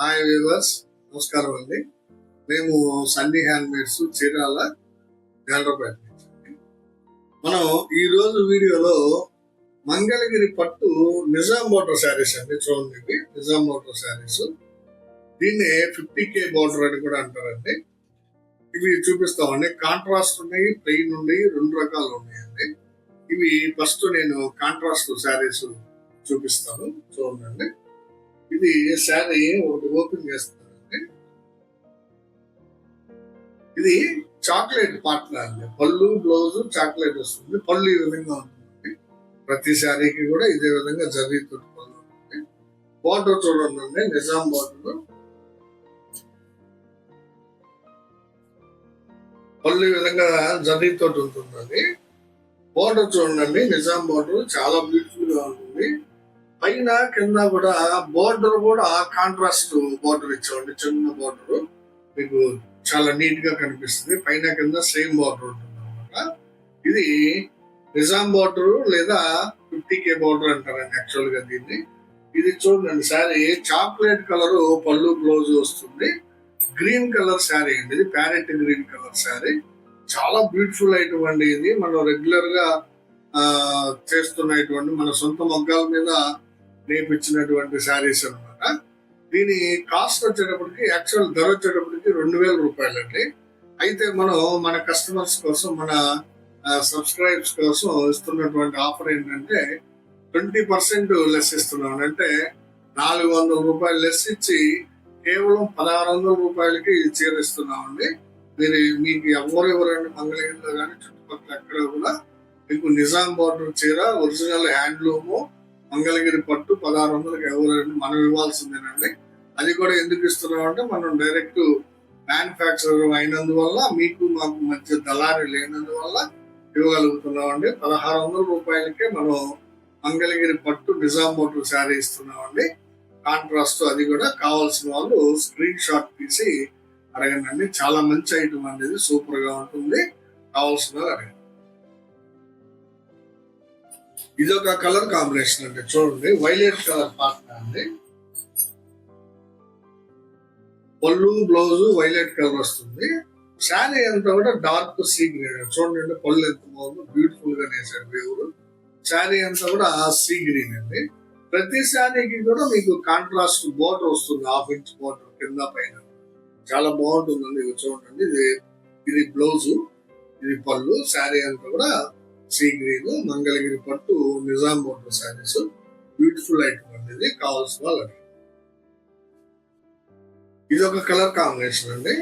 Hi viewers నమస్కారం అండి. మేము సన్నీ హ్యాండ్మేడ్స్ చీరాల గాండ్రపేట నుంచి మనం ఈ రోజు వీడియోలో మంగళగిరి పట్టు నిజాం బోర్డర్ శారీస్ అండి. చూడండి ఇవి నిజాం బోర్డర్ శారీస్. దీన్ని ఫిఫ్టీ కే బోర్డర్ అని కూడా అంటారండి. ఇవి చూపిస్తామండి. కాంట్రాస్ట్ ఉన్నాయి ప్లెయిన్ ఉన్నాయి రెండు రకాలు ఉన్నాయండి. ఇవి ఫస్ట్ నేను కాంట్రాస్ట్ శారీస్ చూపిస్తాను. చూడండి ఇది శారీ ఒకటి ఓపెన్ చేస్తానండి ఇది చాక్లెట్ పార్ట్నర్ అండి. పళ్ళు బ్లౌజ్ చాక్లెట్ వస్తుంది. పళ్ళు ఈ విధంగా ఉంటుంది ప్రతి శారీకి కూడా ఇదే విధంగా జరుగుతుంది పళ్ళు ఉంటుంది బార్డర్ చూడండి నిజాం బార్డర్ పళ్ళు ఈ విధంగా జరీతో ఉంటుంది బోర్డర్ చూడండి నిజాం బార్డర్ చాలా బ్యూటిఫుల్గా ఉంటుంది. పైన కింద కూడా బోర్డర్ కూడా కాంట్రాస్ట్ బోర్డర్ ఇచ్చామండి చిన్న బోర్డర్. మీకు చాలా నీట్గా కనిపిస్తుంది. పైన కింద సేమ్ బోర్డర్ ఉంటుంది అనమాట ఇది నిజాం బోర్డర్ లేదా ఫిఫ్టీ కే బోర్డర్ అంటారండి యాక్చువల్గా దీన్ని. ఇది చూడండి శారీ చాక్లెట్ కలర్ పళ్ళు బ్లౌజ్ వస్తుంది. గ్రీన్ కలర్ శారీ అండి ఇది ప్యారెట్ గ్రీన్ కలర్ శారీ. చాలా బ్యూటిఫుల్ ఐటమ్ అండి ఇది. మనం రెగ్యులర్గా ఆ, చేస్తున్నటువంటి మన సొంత మగ్గాల మీద నేర్పించినటువంటి శారీస్ అన్నమాట. దీని కాస్ట్ వచ్చేటప్పటికి యాక్చువల్ ధర వచ్చేటప్పటికి రెండు వేల రూపాయలు అండి అయితే మనం మన కస్టమర్స్ కోసం మన సబ్స్క్రైబ్స్ కోసం ఇస్తున్నటువంటి ఆఫర్ ఏంటంటే ట్వంటీ పర్సెంట్ లెస్ ఇస్తున్నాం. అంటే నాలుగు వందల రూపాయలు లెస్ ఇచ్చి కేవలం పదహారు వందల రూపాయలకి చీర ఇస్తున్నామండి. మీరు మీకు ఎవరు ఎవరండి మంగళగిరిలో కానీ చుట్టుపక్కల ఎక్కడ కూడా మీకు నిజాం బార్డర్ చీర ఒరిజినల్ హ్యాండ్లూము మంగళగిరి పట్టు పదహారు వందలకి ఎవరండి మనం ఇవ్వాల్సిందేనండి. అది కూడా ఎందుకు ఇస్తున్నాం అంటే మనం డైరెక్ట్ మ్యానుఫ్యాక్చరర్ అయినందువల్ల మీకు మాకు మధ్య దళారి లేనందువల్ల ఇవ్వగలుగుతున్నామండి. పదహారు వందల రూపాయలకే మనం మంగళగిరి పట్టు నిజాం బార్డర్ శారీ ఇస్తున్నామండి. కాంట్రాస్ట్ అది కూడా కావాల్సిన వాళ్ళు స్క్రీన్ షాట్ తీసి అడగండి చాలా మంచి ఐటమ్ అనేది సూపర్గా ఉంటుంది. కావాల్సిన వాళ్ళు అడగండి. ఇది ఒక కలర్ కాంబినేషన్ అండి చూడండి. వైలెట్ కలర్ పాటన అండి. పళ్ళు బ్లౌజ్ వైలెట్ కలర్ వస్తుంది. శారీ అంతా కూడా డార్క్ సీ గ్రీన్. చూడండి పళ్ళు ఎంత బాగుందో బ్యూటిఫుల్గా నేసారు దేవుడు శారీ అంతా కూడా సీ గ్రీన్ అండి. ప్రతి శారీకి కూడా మీకు కాంట్రాస్ట్ బోర్డర్ వస్తుంది హాఫ్ ఇంచ్ బోర్డర్ కింద పైన. చాలా బాగుంటుందండి ఇది చూడండి. ఇది ఇది బ్లౌజ్ ఇది పళ్ళు శారీ అంతా కూడా సీ గ్రీన్ మంగళగిరి పట్టు Nizam border saris. Beautiful item అండి ఇది కావాల్సిన వాళ్ళు ఇది ఒక కలర్ కాంబినేషన్ అండి.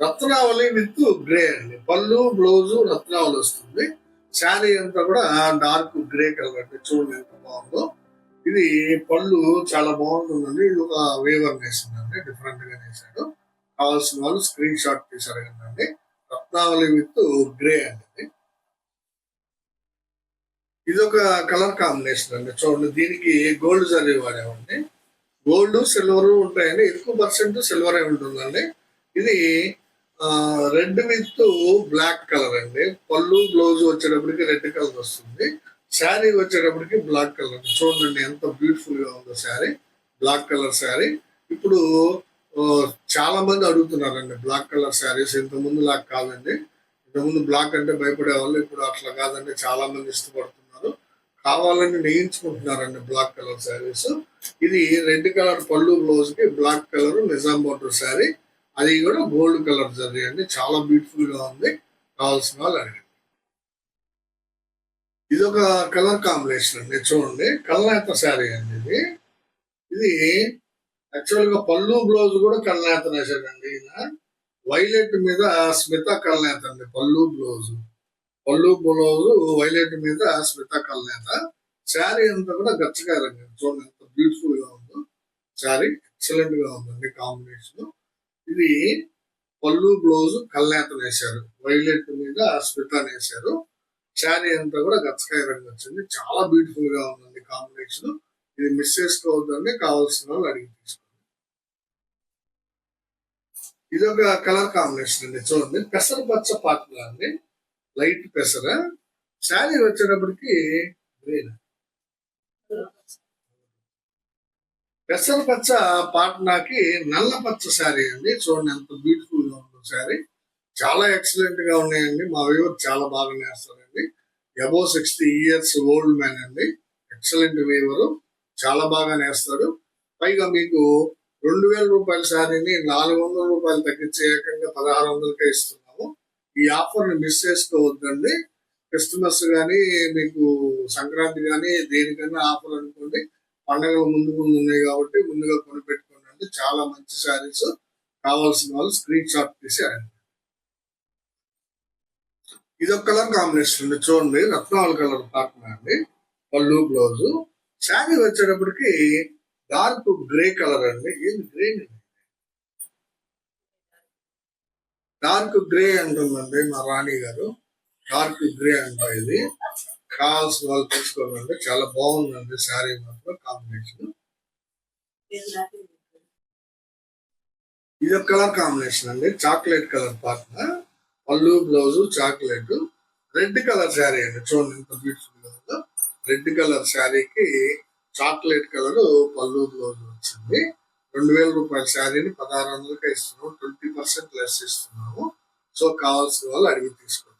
రత్నావళి విత్ గ్రే అండి. పళ్ళు బ్లౌజ్ రత్నావళి వస్తుంది. శారీ అంతా కూడా డార్క్ గ్రే కలర్ అండి. చూడండి ఎంత బాగుందో. ఇది పళ్ళు చాలా బాగుంటుందండి. ఇది ఒక వేవర్ వేసిందండి డిఫరెంట్గా వేసాడు కావాల్సిన వాళ్ళు స్క్రీన్ షాట్ తీసారు కదండి రత్నావళి విత్ గ్రే అండి ఇది. ఒక కలర్ కాంబినేషన్ అండి. చూడండి దీనికి గోల్డ్ జరీ వాడామండి గోల్డ్ సిల్వర్ ఉంటాయండి. ఎక్కువ పర్సెంట్ సిల్వర్ ఉంటుందండి. ఇది రెడ్ విత్ బ్లాక్ కలర్ అండి. పళ్ళు బ్లౌజ్ వచ్చేటప్పటికి రెడ్ కలర్ వస్తుంది. శారీ వచ్చేటప్పటికి బ్లాక్ కలర్ చూడండి ఎంత బ్యూటిఫుల్గా ఉందో శారీ. Black colour sari. ఇప్పుడు చాలా మంది అడుగుతున్నారండి బ్లాక్ కలర్ శారీస్ ఇంతకుముందు లాగా కాదండి. ఇంతకుముందు బ్లాక్ అంటే భయపడే వాళ్ళు ఇప్పుడు అట్లా కాదండి. చాలా మంది ఇష్టపడుతున్నారు. కావాలని నేయించుకుంటున్నారండి బ్లాక్ కలర్ శారీస్. ఇది రెడ్ కలర్ పళ్ళు బ్లౌజ్కి black colour Nizam border sari. అది కూడా గోల్డ్ కలర్ జరీ అండి. చాలా బ్యూటిఫుల్గా ఉంది. కావాల్సిన వాళ్ళు అడిగింది ఇది ఒక కలర్ కాంబినేషన్ అండి. చూడండి. కళ్ళనేత శారీ అండి ఇది. ఇది యాక్చువల్గా పళ్ళు బ్లౌజ్ కూడా కల్నేత వేసాడండి ఈయన. వైలెట్ మీద స్మిత కళ్ళనేత అండి పళ్ళు బ్లౌజ్. పళ్ళు బ్లౌజ్ వైలెట్ మీద స్మిత కల్నేత శారీ అంతా కూడా గచ్చగా రంగు. చూడండి ఎంత బ్యూటిఫుల్గా ఉందో. శారీ ఎక్సలెంట్గా ఉందండి కాంబినేషన్ ఇది పళ్ళు బ్లౌజ్ కల్నేత వేశారు. వైలెట్ మీద స్మిత వేశారు. శారీ అంతా కూడా గచ్చకాయ రంగు వచ్చింది. చాలా బ్యూటిఫుల్గా ఉందండి కాంబినేషన్ ఇది మిస్ చేసుకోవద్దండి కావాల్సిన వాళ్ళు అడిగి తీసుకోండి. ఇది ఒక కలర్ కాంబినేషన్ అండి చూడండి. పెసర పచ్చ అండి. లైట్ పెసర? శారీ వచ్చేటప్పటికి గ్రీన్. పెసరపచ్చ పాట్నాకి నల్ల పచ్చ శారీ అండి. చూడండి ఎంత బ్యూటిఫుల్గా ఉందో శారీ. చాలా ఎక్సలెంట్గా ఉన్నాయండి. మా వ్యూవర్ చాలా బాగా నేస్తారండి. Above sixty years old man అండి. ఎక్సలెంట్ వీవరు చాలా బాగా నేస్తాడు. పైగా మీకు రెండు వేల రూపాయల శారీని నాలుగు వందల రూపాయలు తగ్గించి ఏకంగా పదహారు వందలకే ఇస్తున్నారు. ఈ ఆఫర్ని మిస్ చేసుకోవద్దండి. క్రిస్మస్ కానీ మీకు సంక్రాంతి కానీ దేనికైనా ఆఫర్ అనుకోండి. పండగలు ముందు ముందు ఉన్నాయి కాబట్టి ముందుగా కొనిపెట్టుకోండి. చాలా మంచి శారీస్. కావాల్సిన వాళ్ళు స్క్రీన్ షాట్ తీసి అడగండి. ఇది ఒక కలర్ కాంబినేషన్ ఉంది. చూడండి రత్నాల కలర్ కాకుండా అండి. పళ్ళు బ్లౌజ్. శారీ వచ్చేటప్పటికి డార్క్ గ్రే కలర్ అండి. ఏంది గ్రే డార్క్ గ్రే అంటుందండి మా రాణి గారు. డార్క్ గ్రే అంట ఇది. కావాల్సిన వాళ్ళు తీసుకోవాలండి చాలా బాగుందండి శారీ మాత్రం కాంబినేషన్. ఇది ఒక కలర్ కాంబినేషన్ అండి. చాక్లెట్ కలర్ పాటన పళ్ళు blouse chocolate. Red colour sari అండి. చూడండి ఎంత బ్యూటిఫుల్ రెడ్ కలర్ శారీకి చాక్లెట్ కలర్ పళ్ళు బ్లౌజ్ వచ్చింది. రెండు వేల రూపాయల శారీని పదహారు వందలకే ఇస్తున్నాము ట్వంటీ పర్సెంట్ లెస్ ఇస్తున్నాము. సో కావాల్సిన వాళ్ళు అడిగి తీసుకోండి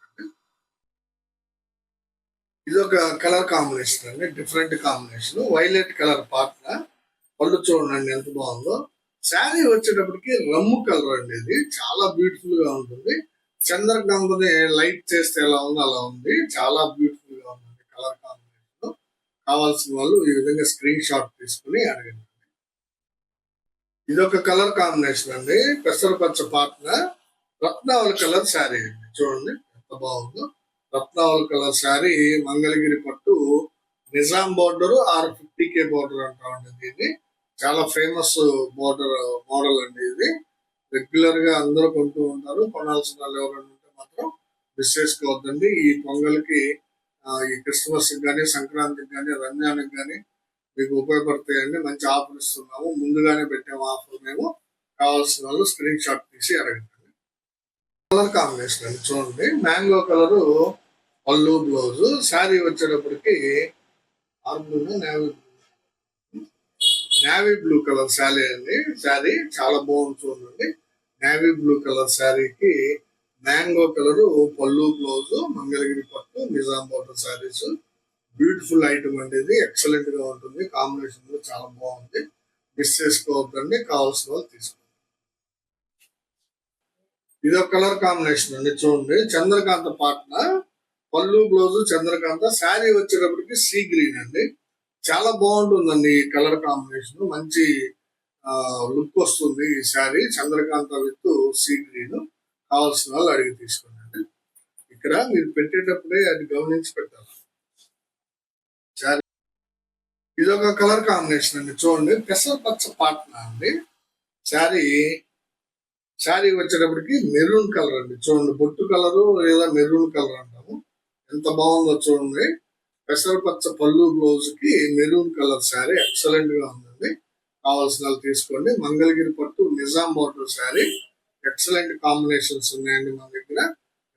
ఇది ఒక కలర్ కాంబినేషన్ అండి. డిఫరెంట్ కాంబినేషన్ వైలెట్ కలర్ పాటన పళ్ళు చూడండి ఎంత బాగుందో. శారీ వచ్చేటప్పటికి రమ్ము కలర్ అండి ఇది. చాలా బ్యూటిఫుల్గా ఉంటుంది. చంద్రకాంతని లైట్ చేస్తే ఎలా ఉందో అలా ఉంది. చాలా బ్యూటిఫుల్గా ఉంటుంది కలర్ కాంబినేషన్ కావాల్సిన వాళ్ళు ఈ విధంగా స్క్రీన్ షాట్ తీసుకుని అడగండి. ఇది ఒక కలర్ కాంబినేషన్ అండి. పెసరపచ్చ పాటన రత్నావళి కలర్ శారీ అండి. చూడండి ఎంత బాగుందో. రత్నావళి కలర్ శారీ మంగళగిరి పట్టు Nizam border or fifty K border అంటామండి దీన్ని. చాలా ఫేమస్ బోర్డర్ మోడల్ అండి ఇది. రెగ్యులర్గా అందరూ కొంటూ ఉంటారు. కొనాల్సిన వాళ్ళు ఎవరైనా ఉంటే మాత్రం మిస్ చేసుకోవద్దండి. ఈ పొంగల్కి ఈ క్రిస్మస్ కానీ సంక్రాంతికి కానీ రంజాన్కి కానీ మీకు ఉపయోగపడతాయండి మంచి ఆఫర్ ఇస్తున్నాము. ముందుగానే పెట్టాము ఆఫర్ మేము. కావాల్సిన వాళ్ళు స్క్రీన్ షాట్ తీసి అడగండి. కలర్ కాంబినేషన్ అండి చూడండి. మ్యాంగో కలర్ పళ్ళు బ్లౌజ్. శారీ వచ్చేటప్పటికి or blue navy blue colour sari అండి. శారీ చాలా బాగుంది చూడండి. నేవీ బ్లూ కలర్ శారీకి మ్యాంగో కలర్ పళ్ళు బ్లౌజ్ మంగళగిరి పట్టు Nizam border saris. Beautiful item అనేది ఎక్సలెంట్గా ఉంటుంది. కాంబినేషన్ కూడా చాలా బాగుంది. మిస్ చేసుకోవద్దండి. కావాల్సిన వాళ్ళు తీసుకోండి. ఇది ఒక కలర్ కాంబినేషన్ అండి. చూడండి. చంద్రకాంత పాటన పళ్ళు బ్లౌజ్ చంద్రకాంత. శారీ వచ్చేటప్పటికి సీ గ్రీన్ అండి. చాలా బాగుంటుందండి ఈ కలర్ కాంబినేషన్ మంచి లుక్ వస్తుంది ఈ శారీ. చంద్రకాంత విత్ సీ గ్రీన్ కావాల్సిన వాళ్ళు అడిగి తీసుకోండి ఇక్కడ మీరు పెట్టేటప్పుడే అది గమనించి పెట్టాలి శారీ ఇది ఒక కలర్ కాంబినేషన్ అండి. చూడండి పెసర పచ్చ పాటన అండి. శారీ శారీ వచ్చేటప్పటికి మెరూన్ కలర్ అండి. చూడండి బొట్టు కలర్ లేదా మెరూన్ కలర్ అంటాము. ఎంత బాగుందో చూడండి. పెసరపచ్చ పళ్ళు బ్లౌజ్కి మెరూన్ కలర్ శారీ ఎక్సలెంట్గా ఉందండి. కావాల్సిన వాళ్ళు తీసుకోండి. మంగళగిరి పట్టు Nizam border sari. Excellent combinations ఉన్నాయండి మన దగ్గర.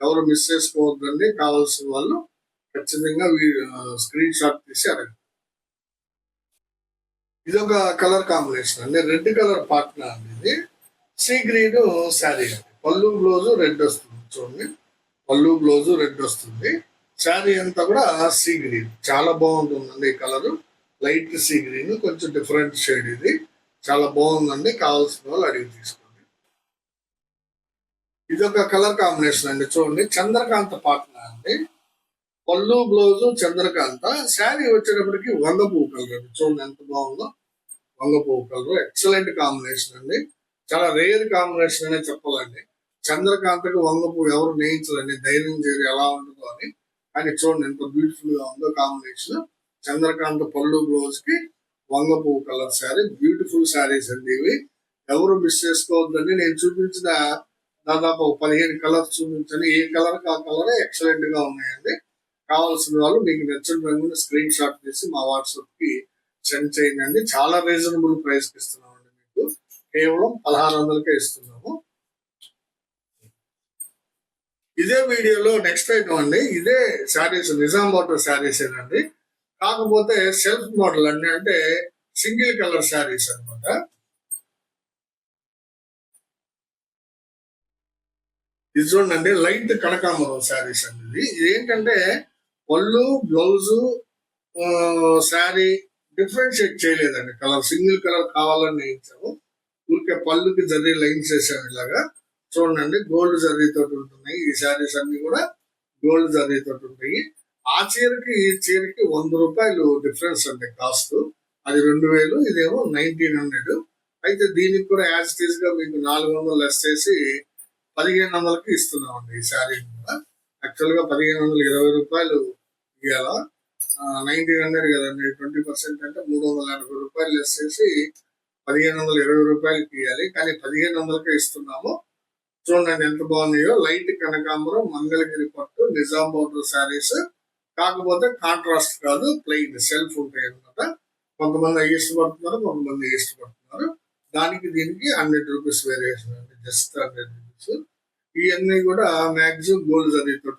ఎవరు మిస్ చేసుకోవద్దండి. కావాల్సిన వాళ్ళు ఖచ్చితంగా స్క్రీన్ షాట్ తీసి అడగండి. ఇది ఒక కలర్ కాంబినేషన్ అండి. రెడ్ కలర్ పార్ట్నర్ అండి ఇది. సీ గ్రీన్ శారీ అండి. పళ్ళు బ్లౌజ్ రెడ్ వస్తుంది. చూడండి. పళ్ళు బ్లౌజ్ రెడ్ వస్తుంది. శారీ అంతా కూడా సీ గ్రీన్. చాలా బాగుంటుందండి ఈ కలర్. లైట్ సీ గ్రీన్ కొంచెం డిఫరెంట్ షేడ్ ఇది. చాలా బాగుందండి. కావాల్సిన వాళ్ళు అడిగి తీసుకోండి. ఇది ఒక కలర్ కాంబినేషన్ అండి. చూడండి. చంద్రకాంత పాటన అండి. పళ్ళు బ్లౌజ్ చంద్రకాంత శారీ వచ్చేటప్పటికి వంగ పువ్వు కలర్ అండి. చూడండి ఎంత బాగుందో. వంగ పువ్వు కలర్. ఎక్సలెంట్ కాంబినేషన్ అండి. చాలా రేర్ కాంబినేషన్ అనే చెప్పాలండి. చంద్రకాంతకు వంగ పువ్వు ఎవరు నేయించరండి. ధైర్యం చేయరు ఎలా ఉంటుందో అని. కానీ చూడండి ఎంత బ్యూటిఫుల్గా ఉందో కాంబినేషన్ చంద్రకాంత పళ్ళు బ్లౌజ్కి వంగ పువ్వు కలర్ శారీ. బ్యూటిఫుల్ శారీస్ అండి ఇవి. ఎవరు మిస్ చేసుకోవద్దండి. నేను చూపించిన దాదాపు పదిహేను కలర్స్ చూపించండి ఏ కలర్ ఆ కలర్ ఎక్సలెంట్గా ఉన్నాయండి. కావాల్సిన వాళ్ళు మీకు నచ్చిన రంగుని స్క్రీన్ షాట్ తీసి మా వాట్సాప్కి సెండ్ చేయండి. చాలా రీజనబుల్ ప్రైస్కి ఇస్తున్నామండి మీకు. కేవలం పదహారు వందలకే ఇస్తున్నాము. ఇదే వీడియోలో నెక్స్ట్ ఐటమ్ అండి. ఇదే శారీస్ నిజాం బాటర్ శారీస్ ఏనండి. కాకపోతే సెల్ఫ్ మోడల్ అండి అంటే సింగిల్ కలర్ శారీస్ అన్నమాట. ఇది చూడండి లైట్ కనకాంబరం శారీస్ అండి ఇది. ఏంటంటే పళ్ళు బ్లౌజు శారీ డిఫరెన్షియేట్ చేయలేదండి. కలర్ సింగిల్ కలర్ కావాలని వేయించాము ఊరికే పళ్ళుకి జరీ లైన్స్ వేసాము ఇలాగా. చూడండి గోల్డ్ జరీతో తోటి ఉంటున్నాయి. ఈ శారీస్ అన్ని కూడా గోల్డ్ జరీతో తోటి ఉంటాయి. ఆ చీరకి ఈ చీరకి వంద రూపాయలు డిఫరెన్స్ అండి కాస్ట్. అది రెండు వేలు ఇదేమో నైన్టీన్ హండ్రెడ్. అయితే దీనికి కూడా యాజ్ టీజ్గా మీకు నాలుగు వందలు లెస్ చేసి పదిహేను వందలకి ఇస్తున్నామండి ఈ శారీ కూడా. యాక్చువల్గా పదిహేను వందల ఇరవై రూపాయలు ఇవాళ నైన్టీన్ హండ్రెడ్ కదండి ట్వంటీ పర్సెంట్ అంటే మూడు వందల ఎనభై రూపాయలు లెస్ చేసి పదిహేను వందల ఇరవై రూపాయలకి ఇవ్వాలి కానీ పదిహేను వందలకే ఇస్తున్నాము. చూడండి ఎంత బాగున్నాయో. లైట్ కనకాంబరం మంగళగిరి పట్టు నిజాం బోర్డర్ శారీస్. కాకపోతే కాంట్రాస్ట్ కాదు ప్లెయిన్ సెల్ఫ్ ఉంటాయి అనమాట కొంతమంది అవి ఇష్టపడుతున్నారు కొంతమంది ఇష్టపడుతున్నారు. దానికి దీనికి హండ్రెడ్ రూపీస్ వేరియేషన్ అండి. జస్ట్ హండ్రెడ్ రూపీస్ ఇవన్నీ కూడా మ్యాక్సిమం గోల్డ్ జరీతో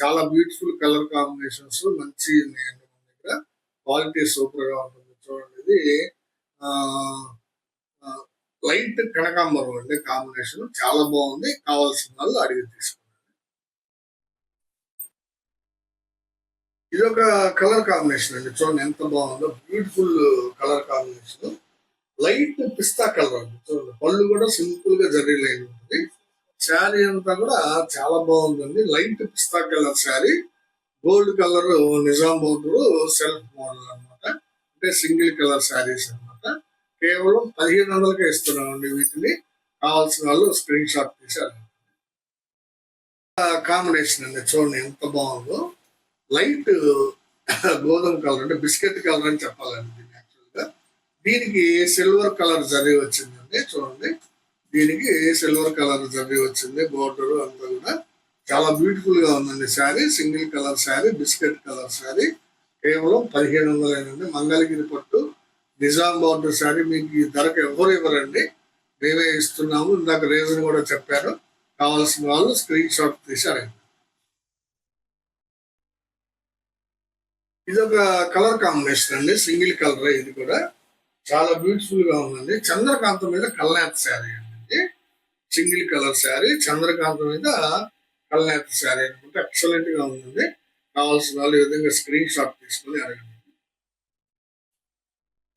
చాలా బ్యూటిఫుల్ కలర్ కాంబినేషన్స్ మంచి ఉన్నాయండి మన దగ్గర. క్వాలిటీ సూపర్గా ఉంటుంది చూడండి ఇది. లైట్ కనకాంబరం అండి కాంబినేషన్ చాలా బాగుంది. కావాల్సిన వాళ్ళు అడిగి తీసుకున్నాను ఇది ఒక కలర్ కాంబినేషన్ అండి. చూడండి ఎంత బాగుందో. బ్యూటిఫుల్ కలర్ కాంబినేషన్ లైట్ పిస్తా కలర్ అండి. చూడండి. పళ్ళు కూడా సింపుల్గా జరీ లైన్ ఉంటుంది. శారీ అంతా కూడా చాలా బాగుందండి. లైట్ పిస్తా colour sari. Gold colour Nizam border self model అన్నమాట. అంటే సింగిల్ కలర్ శారీస్ అన్నమాట. కేవలం పదిహేను వందలకే ఇస్తున్నామండి వీటిని. కావాల్సిన వాళ్ళు స్క్రీన్ షాట్ తీశారు కాంబినేషన్ అండి చూడండి ఎంత బాగుందో. లైట్ గోధుమ కలర్ అంటే బిస్కెట్ కలర్ అని చెప్పాలండి దీన్ని దీనికి సిల్వర్ కలర్ జరిగి వచ్చిందండి చూడండి. దీనికి సిల్వర్ కలర్ జరీ వచ్చింది బోర్డర్ అంతా కూడా. చాలా బ్యూటిఫుల్గా ఉందండి sari single colour sari biscuit colour sari. కేవలం పదిహేను వందలేనండి. మంగళగిరి పట్టు నిజాం బార్డర్ శారీ. మీకు ఈ ధరకు ఎవరు ఇవ్వరండి? మేమే ఇస్తున్నాము. ఇందాక రీజన్ కూడా చెప్పారు. కావాల్సిన వాళ్ళు స్క్రీన్ షాట్ తీశారండి ఇది ఒక కలర్ కాంబినేషన్ అండి. సింగిల్ కలర్ ఇది కూడా. చాలా బ్యూటిఫుల్గా ఉందండి. చంద్రకాంతం మీద కల్నాథ్ శారీ అండి సింగిల్ కలర్ శారీ చంద్రకాంత మీద కల్నాథ్ శారీ అనుకుంటే ఎక్సలెంట్గా ఉంటుంది కావాల్సిన వాళ్ళు ఈ విధంగా స్క్రీన్ షాట్ తీసుకుని అడగండి.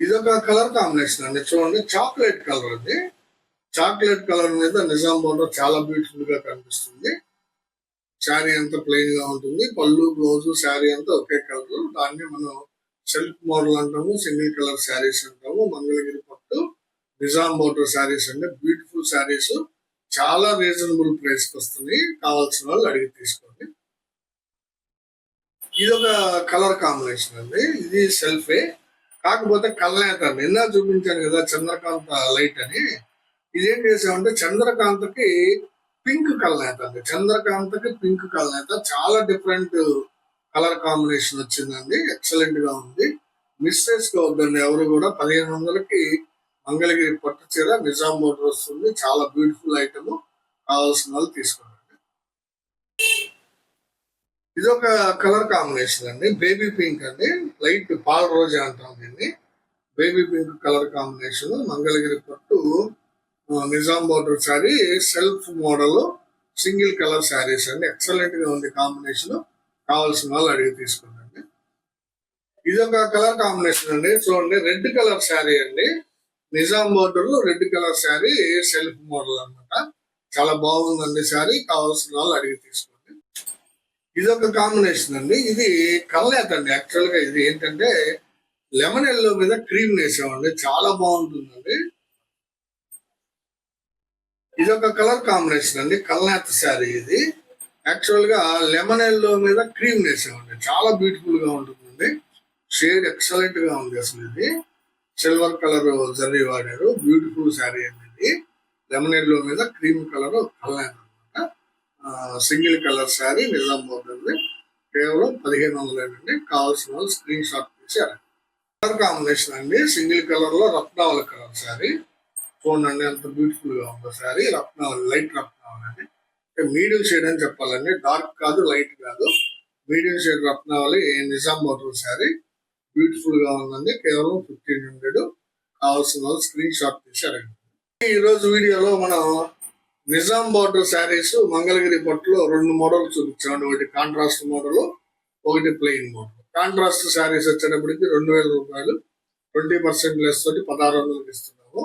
ఇది ఒక కలర్ కాంబినేషన్ అండి. చూడండి చాక్లెట్ కలర్ అది చాక్లెట్ కలర్ మీద నిజాం బోర్డర్ చాలా బ్యూటిఫుల్గా కనిపిస్తుంది. శారీ అంతా ప్లెయిన్గా ఉంటుంది. పళ్ళు బ్లౌజ్ శారీ అంతా ఒకే కలర్. దాన్ని మనం సెల్ఫ్ మోడల్ అంటాము సింగిల్ కలర్ శారీస్ అంటాము. మంగళగిరి పట్టు నిజాం బోర్డర్ శారీస్ అంటే బ్యూటిఫుల్ శారీస్ చాలా రీజనబుల్ ప్రైస్కి వస్తుంది కావాల్సిన వాళ్ళు అడిగి తీసుకోండి. ఇది ఒక కలర్ కాంబినేషన్ అండి. ఇది సెల్ఫే కాకపోతే కల్నేత నిన్న చూపించాను కదా చంద్రకాంత లైట్ అని. ఇదేం చేసామంటే చంద్రకాంతకి పింక్ కల్నేత అండి. చంద్రకాంతకి పింక్ కల్నేత చాలా డిఫరెంట్ కలర్ కాంబినేషన్ వచ్చిందండి. ఎక్సలెంట్గా ఉంది. మిస్ చేసుకోవద్దండి ఎవరు కూడా పదిహేను వందలకి మంగళగిరి పట్టు చీర నిజాం మోటర్ వస్తుంది. చాలా బ్యూటిఫుల్ ఐటమ్ కావాల్సిన వాళ్ళు తీసుకోండి. ఇది ఒక కలర్ కాంబినేషన్ అండి. బేబీ పింక్ అండి. లైట్ పాల రోజా అంటాం దీన్ని. Baby pink colour combination Mangalagiri పట్టు Nizam border sari self model single colour saris అండి. ఎక్సలెంట్గా ఉంది కాంబినేషన్ కావాల్సిన వాళ్ళు అడిగి తీసుకోండి. ఇది ఒక కలర్ కాంబినేషన్ అండి. చూడండి రెడ్ కలర్ శారీ అండి. Nizam model red colour sari self model అన్నమాట. చాలా బాగుందండి శారీ కావాల్సిన వాళ్ళు అడిగి తీసుకోండి. ఇది ఒక కాంబినేషన్ అండి. ఇది కల్నేత అండి. యాక్చువల్గా ఇది ఏంటంటే లెమన్ ఎల్లో మీద క్రీమ్ వేసామండి. చాలా బాగుంటుందండి. ఇది ఒక కలర్ కాంబినేషన్ అండి. కల్నేత శారీ ఇది. యాక్చువల్గా లెమన్ ఎల్లో మీద క్రీమ్ వేసామండి. చాలా బ్యూటిఫుల్గా ఉంటుందండి. షేడ్ ఎక్సలెంట్గా ఉంది అసలు ఇది. సిల్వర్ కలర్ జరీ వాడారు. బ్యూటిఫుల్ శారీ అనేది. ఇది లెమన్ ఎల్లో మీద క్రీమ్ కలర్ కల్నేత అనమాట సింగిల్ కలర్ శారీ నిజాం బోర్డర్ది కేవలం పదిహేను వందలేనండి కావాల్సిన వాళ్ళు స్క్రీన్ షాట్ తీసారు కలర్ కాంబినేషన్ అండి. సింగిల్ కలర్లో రత్నావళి కలర్ శారీ. చూడండి ఎంత బ్యూటిఫుల్గా ఉందో శారీ. రత్నావళి లైట్ రత్నావళి అండి. మీడియం షేడ్ అని చెప్పాలండి. డార్క్ కాదు లైట్ కాదు. మీడియం షేడ్ రత్నావళి నిజాం బోర్డర్ శారీ. బ్యూటిఫుల్గా ఉందండి. కేవలం ఫిఫ్టీన్ హండ్రెడ్ కావాల్సిన స్క్రీన్ షాట్ తీశారండి. ఈరోజు ఈ రోజు వీడియోలో మనం నిజాం బార్డర్ శారీస్ మంగళగిరి పట్టులో రెండు మోడల్ చూపించామండి. ఒకటి కాంట్రాస్ట్ మోడల్ ఒకటి ప్లెయిన్ మోడల్. కాంట్రాస్ట్ శారీస్ వచ్చేటప్పటికి రెండు వేల రూపాయలు. ట్వంటీ పర్సెంట్ లెస్ తోటి పదహారు వందలకి ఇస్తున్నాము.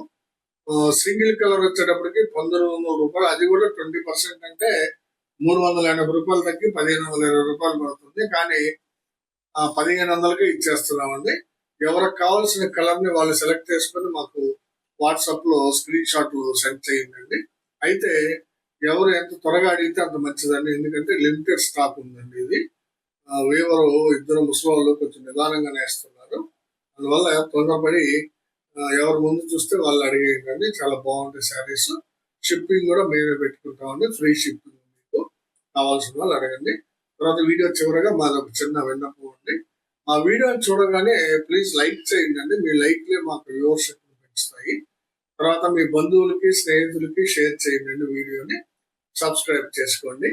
సింగిల్ కలర్ వచ్చేటప్పటికి పంతొమ్మిది వందల రూపాయలు. అది కూడా ట్వంటీ పర్సెంట్ అంటే మూడు వందల ఎనభై రూపాయలు తగ్గి పదిహేను వందల ఇరవై రూపాయలు పడుతుంది. కానీ పదిహేను వందలకే ఇచ్చేస్తున్నామండి. ఎవరికి కావాల్సిన కలర్ని వాళ్ళు సెలెక్ట్ చేసుకొని మాకు వాట్సాప్లో స్క్రీన్ షాట్ సెండ్ చేయండి. అయితే ఎవరు ఎంత త్వరగా అడిగితే అంత మంచిదండి. ఎందుకంటే లిమిటెడ్ స్టాక్ ఉందండి ఇది. వీవరు ఇద్దరు ముసలి కొంచెం నిదానంగా నేస్తున్నారు అందువల్ల తొందరపడి ఎవరు ముందు చూస్తే వాళ్ళు అడిగేయండి. చాలా బాగుంటాయి శారీస్. షిప్పింగ్ కూడా మేమే పెట్టుకుంటామండి. ఫ్రీ షిప్పింగ్ మీకు కావాల్సిన వాళ్ళు అడగండి. తర్వాత వీడియో చివరగా మాది ఒక చిన్న విన్నపం ఉంది ఆ వీడియోని చూడగానే ప్లీజ్ లైక్ చేయండి అండి. మీ లైక్లే మాకు వ్యూవర్షిప్ని పెంచుతాయి. తర్వాత మీ బంధువులకి స్నేహితులకి షేర్ చేయండి వీడియోని. సబ్స్క్రైబ్ చేసుకోండి.